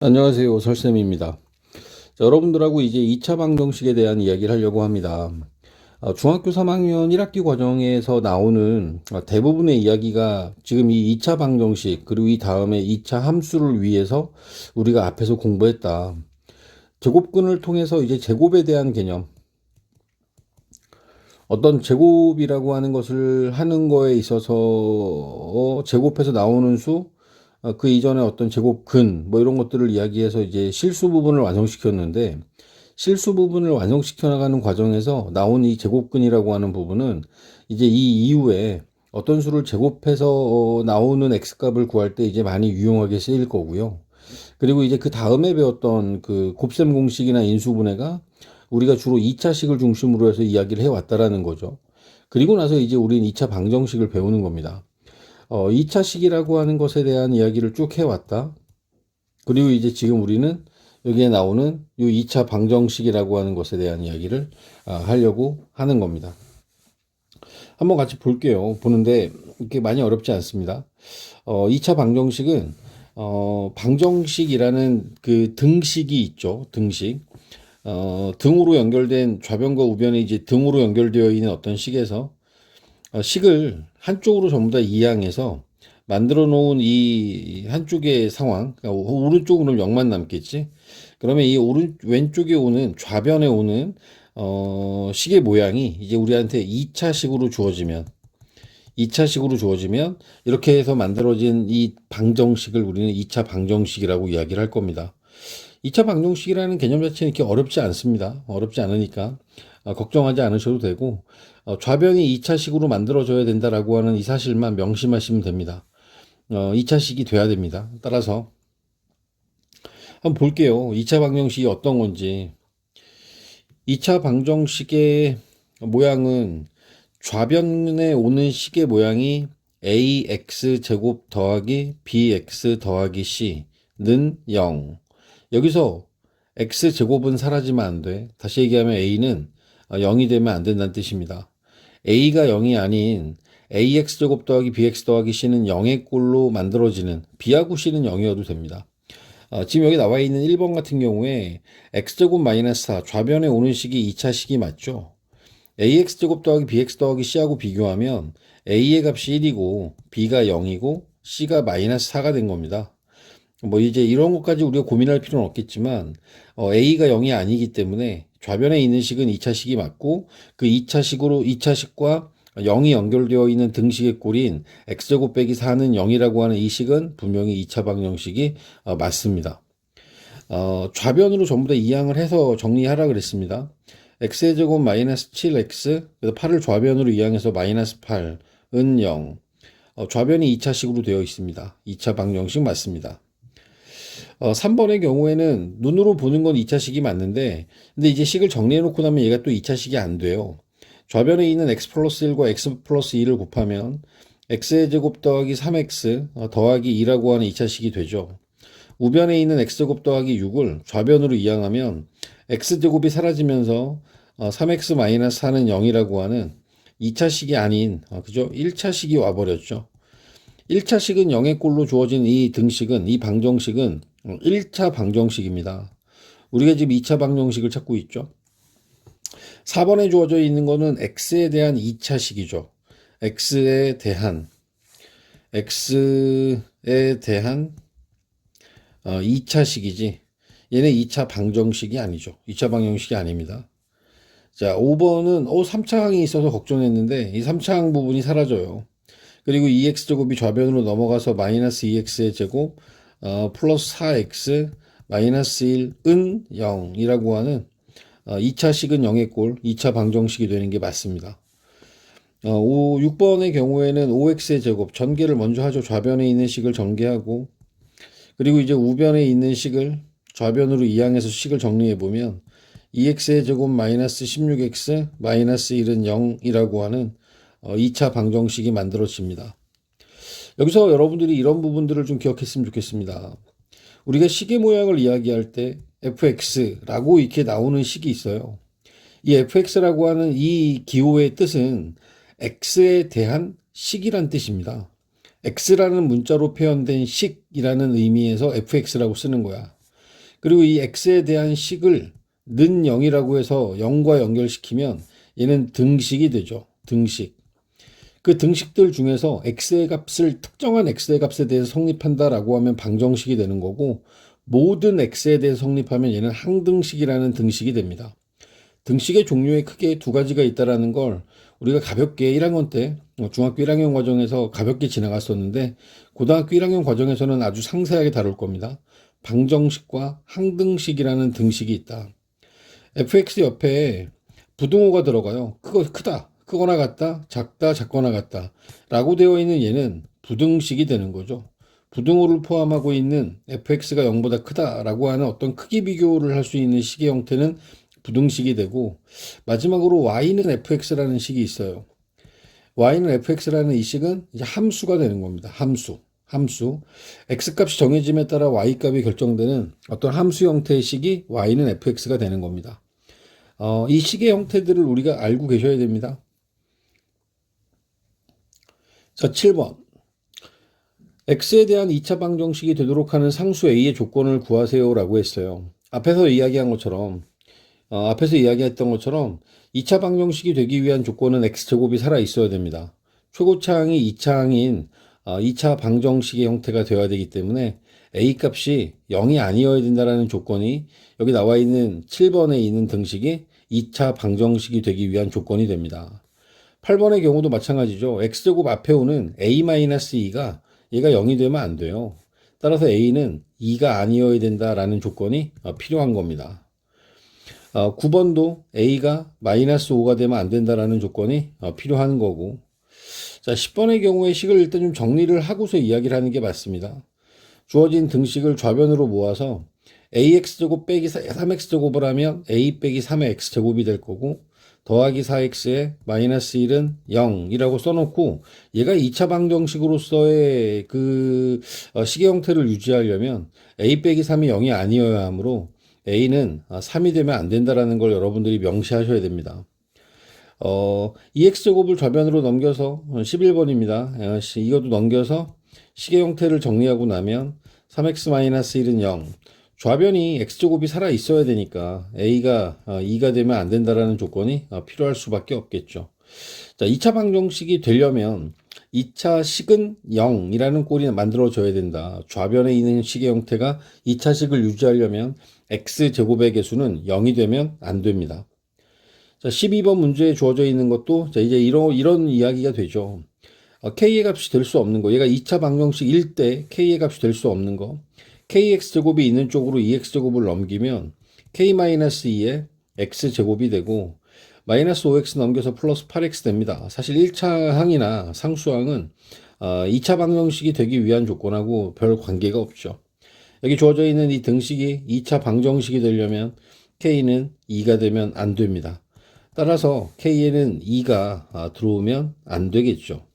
안녕하세요. 설쌤입니다. 자, 여러분들하고 이제 2차 방정식에 대한 이야기를 하려고 합니다. 어, 중학교 3학년 1학기 과정에서 나오는 어, 대부분의 이야기가 지금 이 2차 방정식, 그리고 이 다음에 2차 함수를 위해서 우리가 앞에서 공부했다. 제곱근을 통해서 이제 제곱에 대한 개념, 어떤 제곱이라고 하는 것을 하는 거에 있어서 어, 제곱해서 나오는 수, 어, 그 이전에 어떤 제곱근 뭐 이런 것들을 이야기해서 이제 실수 부분을 완성시켰는데 실수 부분을 완성시켜 나가는 과정에서 나온 이 제곱근이라고 하는 부분은 이제 이 이후에 어떤 수를 제곱해서 어, 나오는 x값을 구할 때 이제 많이 유용하게 쓰일 거고요. 그리고 이제 그 다음에 배웠던 그 곱셈 공식이나 인수분해가 우리가 주로 2차식을 중심으로 해서 이야기를 해왔다라는 거죠. 그리고 나서 이제 우리는 2차 방정식을 배우는 겁니다. 어, 2차식이라고 하는 것에 대한 이야기를 쭉 해왔다. 그리고 이제 지금 우리는 여기에 나오는 이 2차 방정식이라고 하는 것에 대한 이야기를 아, 하려고 하는 겁니다. 한번 같이 볼게요. 보는데 이렇게 많이 어렵지 않습니다. 어, 2차 방정식은 어, 방정식이라는 그 등식이 있죠. 등식. 어, 등으로 연결된 좌변과 우변이 이제 등으로 연결되어 있는 어떤 식에서 어, 식을 한쪽으로 전부 다 이항해서 만들어 놓은 이 한쪽의 상황, 그러니까 오른쪽으로 0만 남겠지. 그러면 이 오른 왼쪽에 오는 좌변에 오는 어, 식의 모양이 이제 우리한테 2차식으로 주어지면 2차식으로 주어지면 이렇게 해서 만들어진 이 방정식을 우리는 2차 방정식이라고 이야기를 할 겁니다. 2차 방정식이라는 개념 자체는 이렇게 어렵지 않습니다. 어렵지 않으니까 어, 걱정하지 않으셔도 되고 어, 좌변이 2차식으로 만들어져야 된다라고 하는 이 사실만 명심하시면 됩니다. 어, 2차식이 돼야 됩니다. 따라서 한번 볼게요. 2차 방정식이 어떤 건지. 2차 방정식의 모양은 좌변에 오는 식의 모양이 ax 제곱 더하기 bx 더하기 c는 0. 여기서 x 제곱은 사라지면 안 돼. 다시 얘기하면 a는 0이 되면 안 된다는 뜻입니다. a가 0이 아닌 ax 제곱 더하기 bx 더하기 c는 0의 꼴로 만들어지는 b하고 c는 0이어도 됩니다. 어, 지금 여기 나와 있는 1번 같은 경우에 x제곱 마이너스 4 좌변에 오는 식이 2차식이 맞죠? ax제곱 더하기 bx 더하기 c하고 비교하면 a의 값이 1이고 b가 0이고 c가 마이너스 4가 된 겁니다. 뭐 이제 이런 것까지 우리가 고민할 필요는 없겠지만 어, a가 0이 아니기 때문에 좌변에 있는 식은 2차식이 맞고 그 2차식으로 2차식과 0이 연결되어 있는 등식의 꼴인 x제곱 빼기 4는 0이라고 하는 이 식은 분명히 2차 방정식이 어, 맞습니다. 어, 좌변으로 전부 다 이항을 해서 정리하라 그랬습니다. x의 제곱 마이너스 7x 그래서 8을 좌변으로 이항해서 마이너스 8은 0 어, 좌변이 2차식으로 되어 있습니다. 2차 방정식 맞습니다. 어, 3번의 경우에는 눈으로 보는 건 2차식이 맞는데 근데 이제 식을 정리해 놓고 나면 얘가 또 2차식이 안 돼요. 좌변에 있는 x 플러스 1과 x 플러스 2를 곱하면 x의 제곱 더하기 3x 어, 더하기 2라고 하는 2차식이 되죠. 우변에 있는 x제곱 더하기 6을 좌변으로 이항하면 x제곱이 사라지면서 3x 어, 마이너스 4는 0이라고 하는 2차식이 아닌 어, 그죠? 1차식이 와버렸죠. 1차식은 0의 꼴로 주어진 이 등식은 이 방정식은 1차 방정식입니다. 우리가 지금 2차 방정식을 찾고 있죠. 4번에 주어져 있는 거는 x에 대한 2차식이죠. x에 대한 x에 대한 어, 2차식이지. 얘네 2차 방정식이 아니죠. 2차 방정식이 아닙니다. 자, 5번은 어 3차 항이 있어서 걱정했는데 이 3차 항 부분이 사라져요. 그리고 2x제곱이 좌변으로 넘어가서 마이너스 2x의 제곱 어, 플러스 4x 마이너스 1은 0이라고 하는 어, 2차식은 0의 꼴, 2차 방정식이 되는 게 맞습니다. 어, 5, 6번의 경우에는 5x의 제곱, 전개를 먼저 하죠. 좌변에 있는 식을 전개하고, 그리고 이제 우변에 있는 식을 좌변으로 이항해서 식을 정리해 보면 2x의 제곱 마이너스 16x 마이너스 1은 0이라고 하는 어, 2차 방정식이 만들어집니다. 여기서 여러분들이 이런 부분들을 좀 기억했으면 좋겠습니다. 우리가 시계 모양을 이야기할 때 fx라고 이렇게 나오는 식이 있어요. 이 fx라고 하는 이 기호의 뜻은 x에 대한 식이란 뜻입니다. x라는 문자로 표현된 식이라는 의미에서 fx라고 쓰는 거야. 그리고 이 x에 대한 식을 는 0이라고 해서 0과 연결시키면 얘는 등식이 되죠. 등식. 그 등식들 중에서 x의 값을 특정한 x의 값에 대해서 성립한다라고 하면 방정식이 되는 거고 모든 x에 대해서 성립하면 얘는 항등식이라는 등식이 됩니다. 등식의 종류에 크게 두 가지가 있다라는 걸 우리가 가볍게 1학년 때 어, 중학교 1학년 과정에서 가볍게 지나갔었는데 고등학교 1학년 과정에서는 아주 상세하게 다룰 겁니다. 방정식과 항등식이라는 등식이 있다. fx 옆에 부등호가 들어가요. 크거 크다, 크거나 같다, 작다, 작거나 같다. 라고 되어 있는 얘는 부등식이 되는 거죠. 부등호를 포함하고 있는 fx가 0보다 크다라고 하는 어떤 크기 비교를 할 수 있는 식의 형태는 부등식이 되고 마지막으로 y는 fx라는 식이 있어요. y는 fx라는 이 식은 이제 함수가 되는 겁니다. 함수. 함수. x값이 정해짐에 따라 y값이 결정되는 어떤 함수 형태의 식이 y는 fx가 되는 겁니다. 어, 이 식의 형태들을 우리가 알고 계셔야 됩니다. 자, 7번. x에 대한 2차 방정식이 되도록 하는 상수 a의 조건을 구하세요 라고 했어요. 앞에서 이야기한 것처럼 어, 앞에서 이야기했던 것처럼 2차 방정식이 되기 위한 조건은 x제곱이 살아 있어야 됩니다. 최고차항이 2차항인 어, 2차 방정식의 형태가 되어야 되기 때문에 a 값이 0이 아니어야 된다는 조건이 여기 나와 있는 7번에 있는 등식이 2차 방정식이 되기 위한 조건이 됩니다. 8번의 경우도 마찬가지죠. x제곱 앞에 오는 a-2가 얘가 0이 되면 안 돼요. 따라서 a는 2가 아니어야 된다라는 조건이 어, 필요한 겁니다. 어, 9번도 a가 마이너스 5가 되면 안 된다라는 조건이 어, 필요한 거고 자 10번의 경우에 식을 일단 좀 정리를 하고서 이야기를 하는 게 맞습니다. 주어진 등식을 좌변으로 모아서 ax제곱 빼기 3x제곱을 하면 a 빼기 3의 x제곱이 될 거고 더하기 4x에 마이너스 1은 0이라고 써놓고 얘가 2차 방정식으로서의 그 어, 식의 형태를 유지하려면 a 빼기 3이 0이 아니어야 하므로 a는 3이 되면 안 된다라는 걸 여러분들이 명시하셔야 됩니다. 어, 2x제곱을 좌변으로 넘겨서 11번입니다. 어, 이것도 넘겨서 식의 형태를 정리하고 나면 3x-1은 0. 좌변이 x제곱이 살아 있어야 되니까 a가 2가 되면 안 된다라는 조건이 어, 필요할 수밖에 없겠죠. 자, 2차 방정식이 되려면 2차 식은 0이라는 꼴이 만들어져야 된다. 좌변에 있는 식의 형태가 2차 식을 유지하려면 x제곱의 개수는 0이 되면 안 됩니다. 자, 12번 문제에 주어져 있는 것도 자, 이제 이런, 이런 이야기가 되죠. 어, k의 값이 될 수 없는 거. 얘가 2차 방정식 1때 k의 값이 될 수 없는 거. Kx제곱이 있는 쪽으로 2x제곱을 넘기면 k-2에 x제곱이 되고 마이너스 5x 넘겨서 플러스 8x 됩니다. 사실 1차 항이나 상수항은 어, 2차 방정식이 되기 위한 조건하고 별 관계가 없죠. 여기 주어져 있는 이 등식이 2차 방정식이 되려면 k는 2가 되면 안 됩니다. 따라서 k에는 2가 아, 들어오면 안 되겠죠.